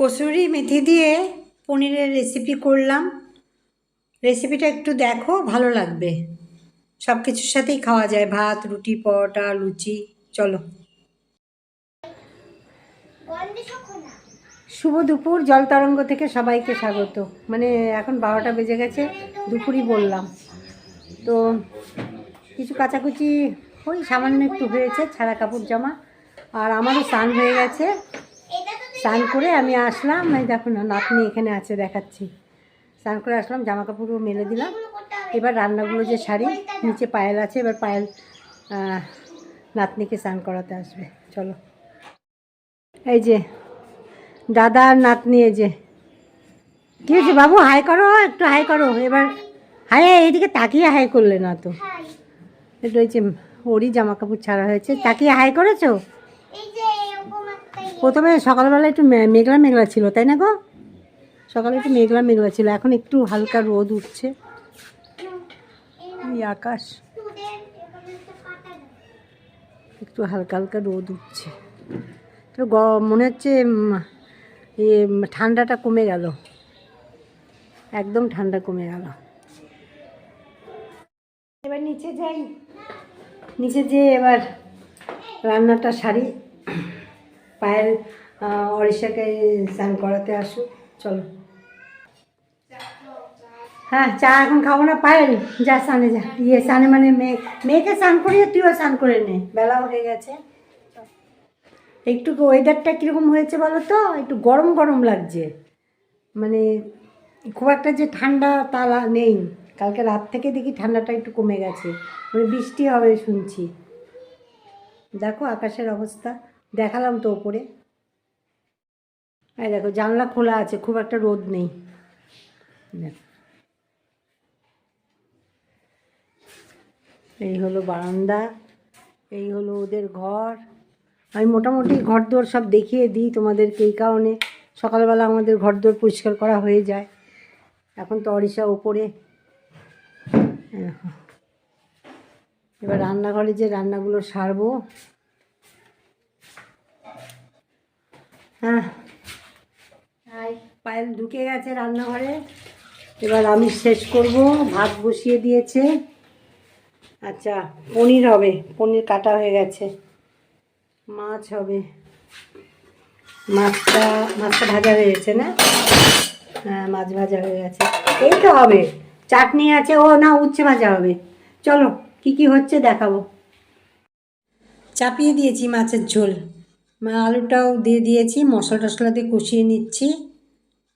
কসুরি মেথি দিয়ে পনিরের রেসিপি করলাম। রেসিপিটা একটু দেখো, ভালো লাগবে। সব কিছুর সাথেই খাওয়া যায়, ভাত, রুটি, পরোটা, লুচি, চলো। শুভ দুপুর, জল তরঙ্গ থেকে সবাইকে স্বাগত। মানে এখন বারোটা বেজে গেছে, দুপুরই বললাম। তো কিছু কাচাকুচি, ওই সামান্য একটু হয়েছে, ছাড়া কাপড় জামা। আর আমারও স্নান হয়ে গেছে। স্নান করে আমি আসলাম এই দেখো না নাতনি এখানে আছে দেখাচ্ছি। স্নান করে আসলাম জামা কাপড়ও মেলে দিলাম। এবার রান্নাগুলো যে শাড়ি নিচে পায়েল আছে এবার পায়েল নাতনিকে স্নান করাতে আসবে। চলো। এই যে দাদা আর নাতনি এই যে। কী হয়েছে বাবু হাই করো একটু হাই করো। এবার হাই এইদিকে তাকিয়ে হাই করলে না তো। এটা হচ্ছে ওরই জামা কাপড় ছাড়া হয়েছে। তাকিয়ে হাই করেছ? প্রথমে সকালবেলা একটু মেঘলা মেঘলা ছিল, তাই না গো? সকালে একটু মেঘলা মেঘলা ছিল, এখন একটু হালকা রোদ উঠছে। আকাশ একটু হালকা হালকা রোদ উঠছে। তো মনে হচ্ছে ঠান্ডাটা কমে গেল। একদম ঠান্ডা কমে গেল। এবার নিচে যাই। নিচে যে এবার রান্নাটা সারি। পায়ের আহ, অরিষাকে স্নান করাতে আসুক চলো। হ্যাঁ চা এখন খাব না। পায়েল যা স্নানে যা। ইয়ে স্নানে মানে মেয়ে মেয়েকে স্নান করিয়ে তুইও স্নান করে নে। বেলাও হয়ে গেছে। একটু ওয়েদারটা কীরকম হয়েছে বলো তো? একটু গরম গরম লাগছে। মানে খুব একটা যে ঠান্ডা তা নেই। কালকে রাত থেকে দেখি ঠান্ডাটা একটু কমে গেছে। মানে বৃষ্টি হবে শুনছি। দেখো আকাশের অবস্থা। দেখালাম তো ওপরে। এই দেখো, জানলা খোলা আছে, খুব একটা রোদ নেই। এই হলো বারান্দা, এই হলো ওদের ঘর। আমি মোটামুটি ঘর দোর সব দেখিয়ে দিই তোমাদেরকে এই কারণে। সকালবেলা আমাদের ঘর দোর পরিষ্কার করা হয়ে যায়। এখন তো অরিষা ওপরে। এবার রান্নাঘরে যে রান্নাগুলো সারবো হ্যাঁ। তাই পায়েল ঢুকে গেছে রান্নাঘরে। এবার আমি শেষ করব। ভাত বসিয়ে দিয়েছে। আচ্ছা পনির হবে। পনির কাটা হয়ে গেছে। মাছ হবে। মাছটা মাছটা ভাজা হয়ে গেছে না? হ্যাঁ মাছ ভাজা হয়ে গেছে। এই তো হবে। চাটনি আছে। ও না উচ্ছে ভাজা হবে। চলো কি কি হচ্ছে দেখাবো। চাপিয়ে দিয়েছি মাছের ঝোল। আলুটাও দিয়ে দিয়েছি মশলা টশলা দিয়ে কষিয়ে নিচ্ছি।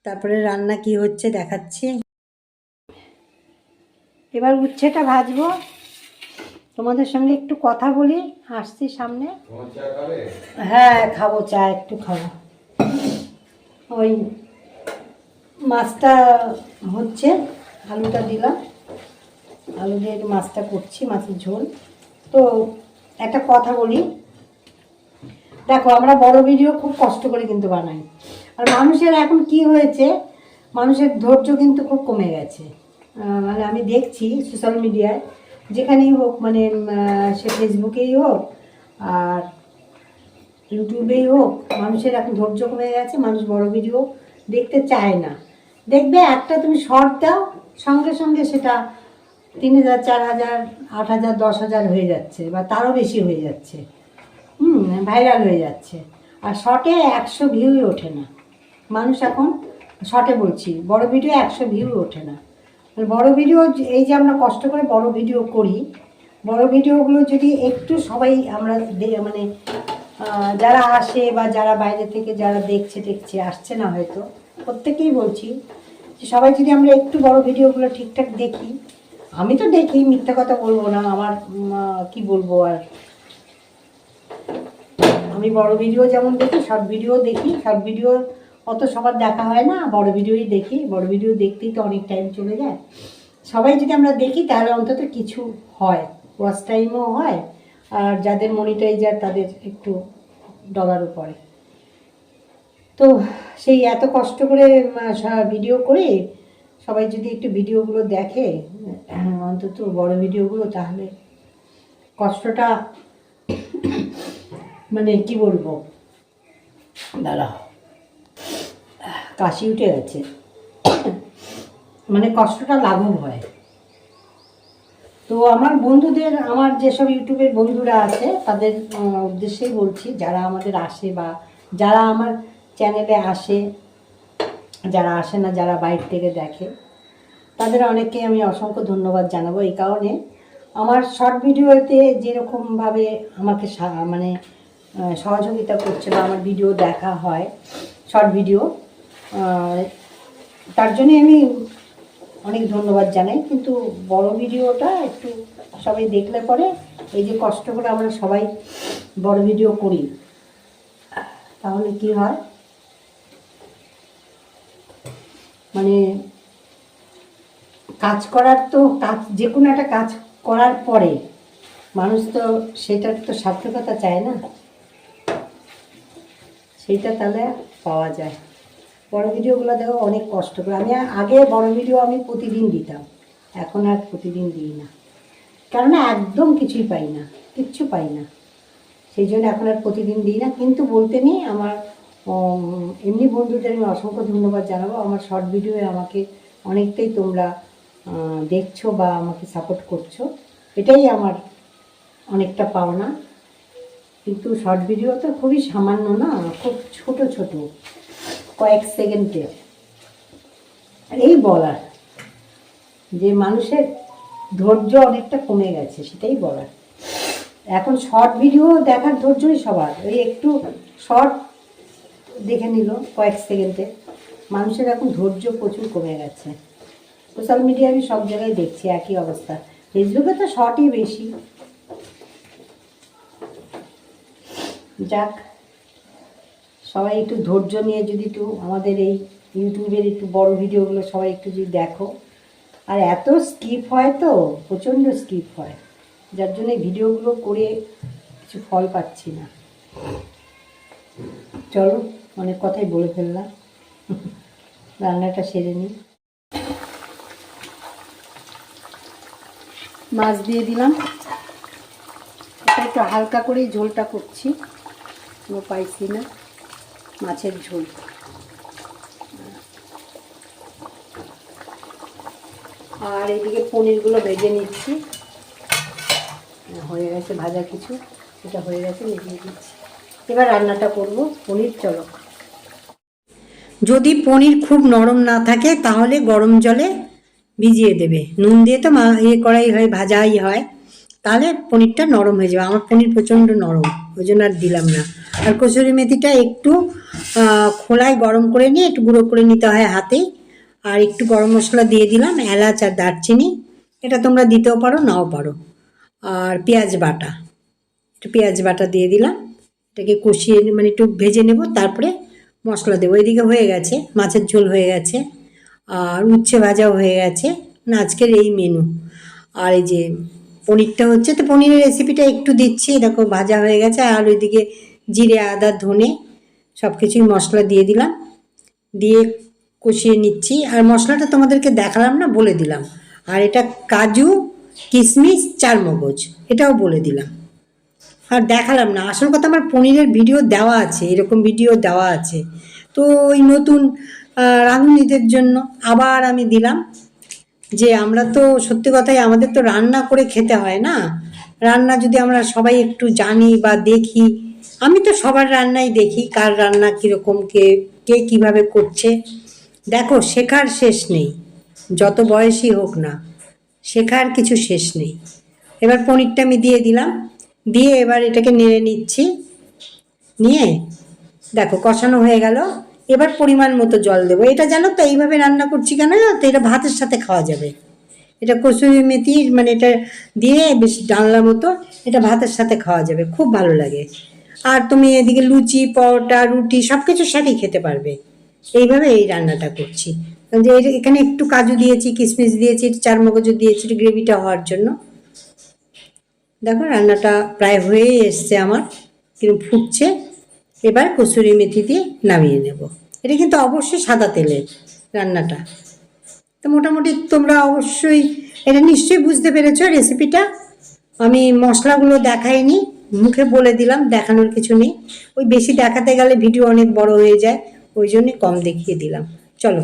তারপরে রান্না কি হচ্ছে দেখাচ্ছি। এবার উচ্ছেটা ভাজবো। তোমাদের সঙ্গে একটু কথা বলি, আসছি সামনে। হ্যাঁ খাব চা, একটু খাব। ওই মাছটা হচ্ছে, আলুটা দিলাম। আলু দিয়ে মাছটা করছি, মাছের ঝোল। তো একটা কথা বলি দেখো, আমরা বড় ভিডিও খুব কষ্ট করে কিন্তু বানাই। আর মানুষের এখন কি হয়েছে, মানুষের ধৈর্য কিন্তু খুব কমে গেছে। মানে আমি দেখছি সোশ্যাল মিডিয়ায় যেখানেই হোক মানে সে ফেসবুকেই হোক, আর ইউটিউবেই হোক, মানুষের এখন ধৈর্য কমে গেছে, মানুষ বড় ভিডিও দেখতে চায় না। দেখবে, একটা তুমি শর্ট দাও, সঙ্গে সঙ্গে সেটা তিন হাজার, চার হাজার, আট হাজার, দশ হাজার হয়ে যাচ্ছে, বা তারও বেশি হয়ে যাচ্ছে। ভাইরাল হয়ে যাচ্ছে। আর শর্টে একশো ভিউই ওঠে না। মানুষ এখন শর্টে বলছি, বড় ভিডিও একশো ভিউ ওঠে না। মানে বড় ভিডিও এই যে আমরা কষ্ট করে বড় ভিডিও করি, বড় ভিডিওগুলো যদি একটু সবাই আমরা মানে যারা আসে বা যারা বাইরে থেকে যারা দেখছে দেখছে আসছে না হয়তো প্রত্যেকেই বলছি যে সবাই যদি আমরা একটু বড় ভিডিওগুলো ঠিকঠাক দেখি, আমি তো দেখি, মিথ্যা কথা বলব না, আমার কি বলব আর? আমি বড় ভিডিও যেমন দেখি শর্ট ভিডিও দেখি। শর্ট ভিডিও অত সবার দেখা হয় না, বড় ভিডিওই দেখি। বড় ভিডিও দেখতেই তো অনেক টাইম চলে যায়। সবাই যদি আমরা দেখি, তাহলে অন্তত কিছু হয়। ওয়াচ টাইমও হয়। আর যাদের মনিটাইজার তাদের একটু ডলারও পড়ে। তো সেই এত কষ্ট করে ভিডিও করে সবাই যদি একটু ভিডিওগুলো দেখে, অন্তত বড় ভিডিওগুলো তাহলে কষ্টটা মানে কি বলব? দাঁড়াও। কাশি উঠে গেছে। মানে কষ্টটা লাঘব হয়। তো আমার বন্ধুদের, আমার যেসব ইউটিউবের বন্ধুরা আছে, তাদের উদ্দেশ্যেই বলছি, যারা আমাদের আসে বা যারা আমার চ্যানেলে আসে, যারা আসে না, যারা বাইরে থেকে দেখে, তাদের অনেককে আমি অসংখ্য ধন্যবাদ জানাব এই কারণে। আমার শর্ট ভিডিওতে যেরকমভাবে আমাকে মানে সহযোগিতা করছে বা আমার ভিডিও দেখা হয় শর্ট ভিডিও তার জন্য আমি অনেক ধন্যবাদ জানাই, কিন্তু বড় ভিডিওটা একটু সবাই দেখলে পরে এই যে কষ্ট করে আমরা সবাই বড় ভিডিও করি। তাহলে কি হয়? মানে কাজ করার তো কাজ, যে কোনো একটা কাজ করার পরে মানুষ তো সেটার তো সার্থকতা চায় না। সেইটা তাহলে পাওয়া যায়। বড় ভিডিওগুলো দেখো, অনেক কষ্ট করে। আমি আগে বড় ভিডিও আমি প্রতিদিন দিতাম। এখন আর প্রতিদিন দিই না। কেননা একদম কিছুই পাই না, কিচ্ছু পাই না। সেই জন্য এখন আর প্রতিদিন দিই না। কিন্তু বলতে নেই, আমার এমনি বন্ধুদের আমি অসংখ্য ধন্যবাদ জানাব। আমার শর্ট ভিডিওয়ে আমাকে অনেকটাই তোমরা দেখছ বা আমাকে সাপোর্ট করছ। এটাই আমার অনেকটা পাওনা। কিন্তু শর্ট ভিডিও তো খুবই সামান্য না, খুব ছোট ছোট, কয়েক সেকেন্ডের। আর এই বলার, যে মানুষের ধৈর্য অনেকটা কমে গেছে, সেটাই বলার। এখন শর্ট ভিডিও দেখার ধৈর্যই সবার। ওই একটু শর্ট দেখে নিল কয়েক সেকেন্ডে। মানুষের এখন ধৈর্য প্রচুর কমে গেছে। সোশ্যাল মিডিয়া আমি সব জায়গায় দেখছি, একই অবস্থা। ফেসবুকে তো শর্টই বেশি। যাক, সবাই একটু ধৈর্য নিয়ে যদি একটু আমাদের এই ইউটিউবের একটু বড় ভিডিওগুলো সবাই একটু যদি দেখো। আর এত স্কিপ হয় তো, প্রচণ্ড স্কিপ হয়। যার জন্য ভিডিওগুলো করে কিছু ফল পাচ্ছি না। চলো, অনেক কথাই বলে ফেললাম। রান্নাটা সেরে নিই। মাছ দিয়ে দিলাম। একটু হালকা করেই ঝোলটা করছি। কোনো পাইছি না, মাছের ঝোল। আর এদিকে পনিরগুলো ভেজে নিচ্ছি। হয়ে গেছে ভাজা কিছু এটা হয়ে গেছে মিলিয়ে দিচ্ছি এবার রান্নাটা করব, পনির চলো। যদি পনির খুব নরম না থাকে, তাহলে গরম জলে ভিজিয়ে দেবে। নুন দিয়ে তো মা ইয়ে করাই হয়, ভাজাই হয়। তাহলে পনিরটা নরম হয়ে যাবে। আমার পনির প্রচণ্ড নরম, ওই জন্য আর দিলাম না। আর কসুরি মেথিটা একটু খোলায় গরম করে নিয়ে একটু গুঁড়ো করে নিতে হয় হাতে। আর একটু গরম মশলা দিয়ে দিলাম, এলাচ আর দারচিনি। এটা তোমরা দিতেও পারো, নাও পারো। আর পেঁয়াজ বাটা, একটু পেঁয়াজ বাটা দিয়ে দিলাম। এটাকে কষিয়ে মানে একটু ভেজে নেব, তারপরে মশলা দেবো। এদিকে হয়ে গেছে, মাছের ঝোল হয়ে গেছে, আর উচ্ছে ভাজাও হয়ে গেছে। না আজকের এই মেনু আর এই যে পনিরটা হচ্ছে, তো পনিরের রেসিপিটা একটু দিচ্ছি। দেখো, ভাজা হয়ে গেছে, আর ওইদিকে জিরে, আদা, ধনে সব কিছুই মশলা দিয়ে দিলাম। দিয়ে কষিয়ে নিচ্ছি। আর মশলাটা তোমাদেরকে দেখালাম না, বলে দিলাম। আর এটা কাজু কিশমিশ চার মগজ এটাও বলে দিলাম। আর দেখালাম না, আসল কথা আমার পনিরের ভিডিও দেওয়া আছে, এরকম ভিডিও দেওয়া আছে। তো ওই নতুন রাঁধুনিদের জন্য আবার আমি দিলাম। যে আমরা তো সত্যি কথাই আমাদের তো রান্না করে খেতে হয় না। রান্না যদি আমরা সবাই একটু জানি বা দেখি, আমি তো সবার রান্নাই দেখি, কার রান্না কীরকম, কে কে কীভাবে করছে। দেখো, শেখার শেষ নেই, যত বয়সই হোক না, শেখার কিছু শেষ নেই। এবার পনিরটা আমি দিয়ে দিলাম, দিয়ে এবার এটাকে নেড়ে নিচ্ছি। নিয়ে, দেখো, কষানো হয়ে গেল। এবার পরিমাণ মতো জল দেবো। এটা জানো তো, এইভাবে রান্না করছি কেন জানো তো? এটা ভাতের সাথে খাওয়া যাবে। এটা কসুরি মেথি মানে এটা দিয়ে বেশ ডালনা মতো এটা ভাতের সাথে খাওয়া যাবে। খুব ভালো লাগে। আর তুমি এদিকে লুচি, পরোটা, রুটি সব কিছুর সাথেই খেতে পারবে। এইভাবে এই রান্নাটা করছি। যে এখানে একটু কাজু দিয়েছি কিশমিশ দিয়েছি চার মগজও দিয়েছি গ্রেভিটা হওয়ার জন্য। দেখো রান্নাটা প্রায় হয়েই এসছে আমার। কিন্তু ফুটছে। এবার কসুরি মেথি দিয়ে নামিয়ে নেব। এটা কিন্তু অবশ্যই সাদা তেলের রান্নাটা। তো মোটামুটি তোমরা অবশ্যই এটা নিশ্চয়ই বুঝতে পেরেছ রেসিপিটা আমি মশলাগুলো দেখাইনি মুখে বলে দিলাম দেখানোর কিছু নেই। ওই বেশি দেখাতে গেলে ভিডিও অনেক বড় হয়ে যায় ওই জন্যে কম দেখিয়ে দিলাম। চলো।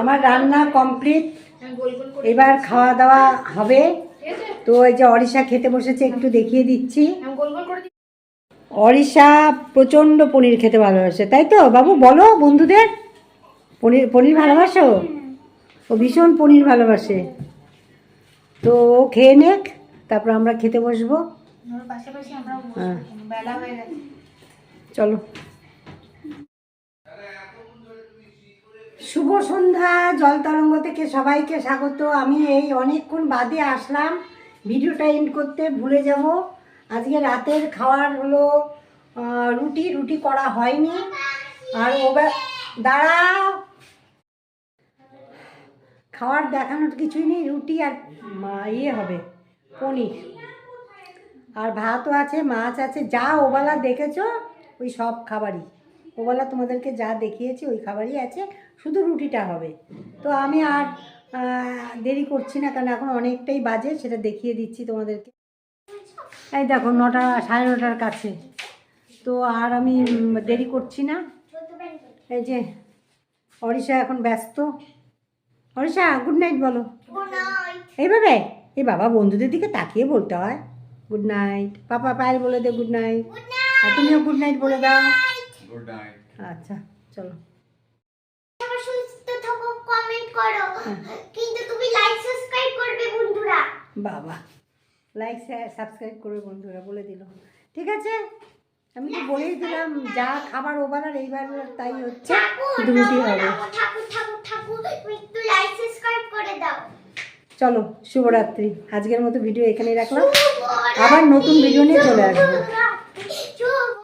আমার রান্না কমপ্লিট এবার খাওয়া দাওয়া হবে। তো এই যে অরিশা খেতে বসেছে একটু দেখিয়ে দিচ্ছি। দিই অরিশা প্রচণ্ড পনির খেতে ভালোবাসে তাই তো? বাবু বলো বন্ধুদের। পনির পনির ভালোবাসো? ও ভীষণ পনির ভালোবাসে। তো ও খেয়ে নেক তারপর আমরা খেতে বসবো। হ্যাঁ। হয়ে চলো শুভ সন্ধ্যা জল তরঙ্গ থেকে সবাইকে স্বাগত। আমি এই অনেকক্ষণ বাদে আসলাম। ভিডিওটা এন্ড করতে ভুলে যাব। আজকে রাতের খাওয়ার হলো রুটি। রুটি করা হয়নি। আর ওবার, দাঁড়াও। খাওয়ার দেখানোর কিছুই নেই। রুটি আর ইয়ে হবে, পনির। আর ভাতও আছে, মাছ আছে। যা ওবেলা দেখেছ, ওই সব খাবারই। ওবেলা তোমাদেরকে যা দেখিয়েছি, ওই খাবারই আছে, শুধু রুটিটা হবে। তো আমি আর দেরি করছি না, কারণ এখন অনেকটাই বাজে, সেটা দেখিয়ে দিচ্ছি তোমাদেরকে। এই দেখো, নটা, সাড়ে নটার কাছে। তো আর আমি দেরি করছি না। এই যে অরিষা এখন ব্যস্ত। অরিষা গুড নাইট বলো। এইভাবে এই বাবা বন্ধুদের দিকে তাকিয়ে বলতে হয়। গুড নাইট পাপা, পায়েল বলে দে গুড নাইট আর তুমিও গুড নাইট বলে দাও। গুড নাইট আচ্ছা চলো। সুস্থ থাকো কমেন্ট করো। কিন্তু তুমি লাইক সাবস্ক্রাইব করবে বন্ধুরা। বাবা লাইক সাবস্ক্রাইব করবে বন্ধুরা বলে দিল। ঠিক আছে? আমি তো বলেই দিলাম যা খাবার ওবার আর এইবার তাই হচ্ছে রুটি হবে। ঠাকুর ঠাকুর ঠাকুর ঠাকুর তুমি একটু লাইক সাবস্ক্রাইব করে দাও। চলো শুভরাত্রি। আজকের মতো ভিডিও এখানেই রাখলাম। আবার নতুন ভিডিও নিয়ে চলে আসব।